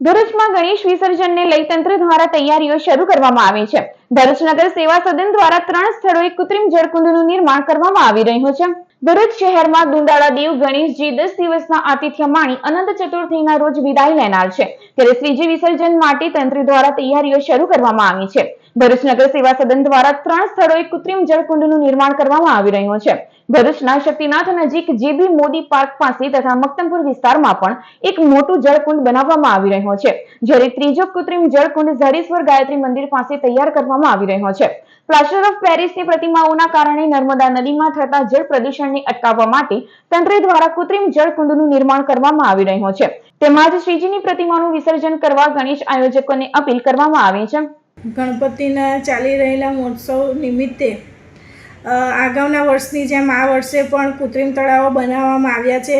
ભરૂચમાં ગણેશ વિસર્જનને લઈ તંત્ર દ્વારા તૈયારીઓ શરૂ કરવામાં આવી છે. ભરૂચ નગર સેવા સદન દ્વારા ત્રણ સ્થળોએ કૃત્રિમ જળકુંડનું નિર્માણ કરવામાં આવી રહ્યું છે. ભરૂચ શહેરમાં દુંદાળા દેવ, ગણેશજી દસ દિવસના આતિથ્ય માણી અનંત ચતુર્થીના રોજ વિદાય લેનાર છે. ત્યારે શ્રીજી વિસર્જન માટે તંત્ર દ્વારા તૈયારીઓ શરૂ કરવામાં આવી છે. ભરૂચ નગર સેવા સદન દ્વારા ત્રણ સ્થળોએ કૃત્રિમ જળકુંડનું નિર્માણ કરવામાં આવી રહ્યું છે. ભરૂચના શક્તિનાથ નજીક જેબી મોદી પાર્ક પાસે તથા મક્તમપુર વિસ્તારમાં પણ એક મોટું જળકુંડ બનાવવામાં આવી રહ્યો છે, જ્યારે ત્રીજો કૃત્રિમ જળકુંડ ઝાડેશ્વર ગાયત્રી મંદિર પાસે તૈયાર કરવામાં આવી રહ્યો છે. પ્લાસ્ટર ઓફ પેરિસની પ્રતિમાઓના કારણે નર્મદા નદીમાં થતા જળ પ્રદૂષણને અટકાવવા માટે તંત્ર દ્વારા કૃત્રિમ જળકુંડનું નિર્માણ કરવામાં આવી રહ્યો છે. તેમજ શ્રીજીની પ્રતિમાનું વિસર્જન કરવા ગણેશ આયોજકોને અપીલ કરવામાં આવી છે. ગણપતિના ચાલી રહેલા મહોત્સવ નિમિત્તે આગાઉના વર્ષની જેમ આ વર્ષે પણ કૃત્રિમ તળાવો બનાવવામાં આવ્યા છે.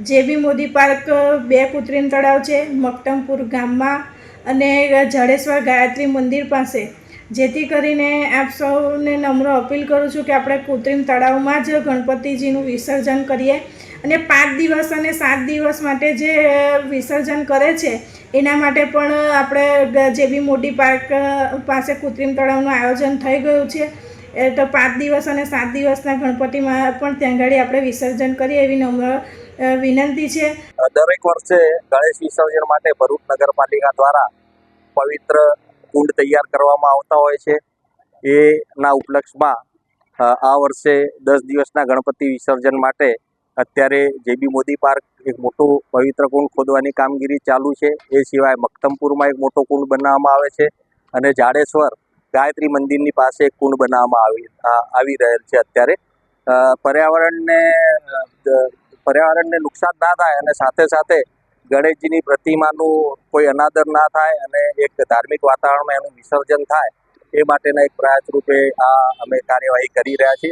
જે બી મોદી પાર્ક બે કૃત્રિમ તળાવ છે મક્તમપુર ગામમાં અને જાડેશ્વર ગાયત્રી મંદિર પાસે. જેથી કરીને આપ સૌને નમ્ર અપીલ કરું છું કે આપણે કૃત્રિમ તળાવમાં જ ગણપતિજીનું વિસર્જન કરીએ અને પાંચ દિવસ અને સાત દિવસ માટે જે વિસર્જન કરે છે, એના માટે પણ આપણે જે બી મોટી પાર્ક પાસે કૃત્રિમ તળાવનું આયોજન થઈ ગયું છે. એ તો પાંચ દિવસ અને સાત દિવસના ગણપતિમાં પણ ત્યાં આગળ આપણે વિસર્જન કરીએ એવી નમ્ર વિનંતી છે. દરેક વર્ષે ગણેશ વિસર્જન માટે ભરૂચ નગરપાલિકા દ્વારા પવિત્ર કુંડ તૈયાર કરવામાં આવતા હોય છે. એના ઉપલક્ષમાં આ વર્ષે દસ દિવસના ગણપતિ વિસર્જન માટે અત્યારે જેબી મોદી પાર્ક એક મોટું પવિત્ર કુંડ ખોદવાની કામગીરી ચાલુ છે. એ સિવાય મક્તમપુરમાં એક મોટો કુંડ બનાવવામાં આવે છે. અને જાડેશ્વર ગાયત્રી મંદિરની પાસે કુંડ બનાવવામાં આવી આવી રહેલ છે અત્યારે. પર્યાવરણને પર્યાવરણને નુકસાન ના થાય અને સાથે સાથે ગણેશજીની પ્રતિમાનું કોઈ અનાદર ના થાય અને એક ધાર્મિક વાતાવરણમાં એનું વિસર્જન થાય, એ માટેના એક પ્રયાસ રૂપે આ અમે કાર્યવાહી કરી રહ્યા છીએ.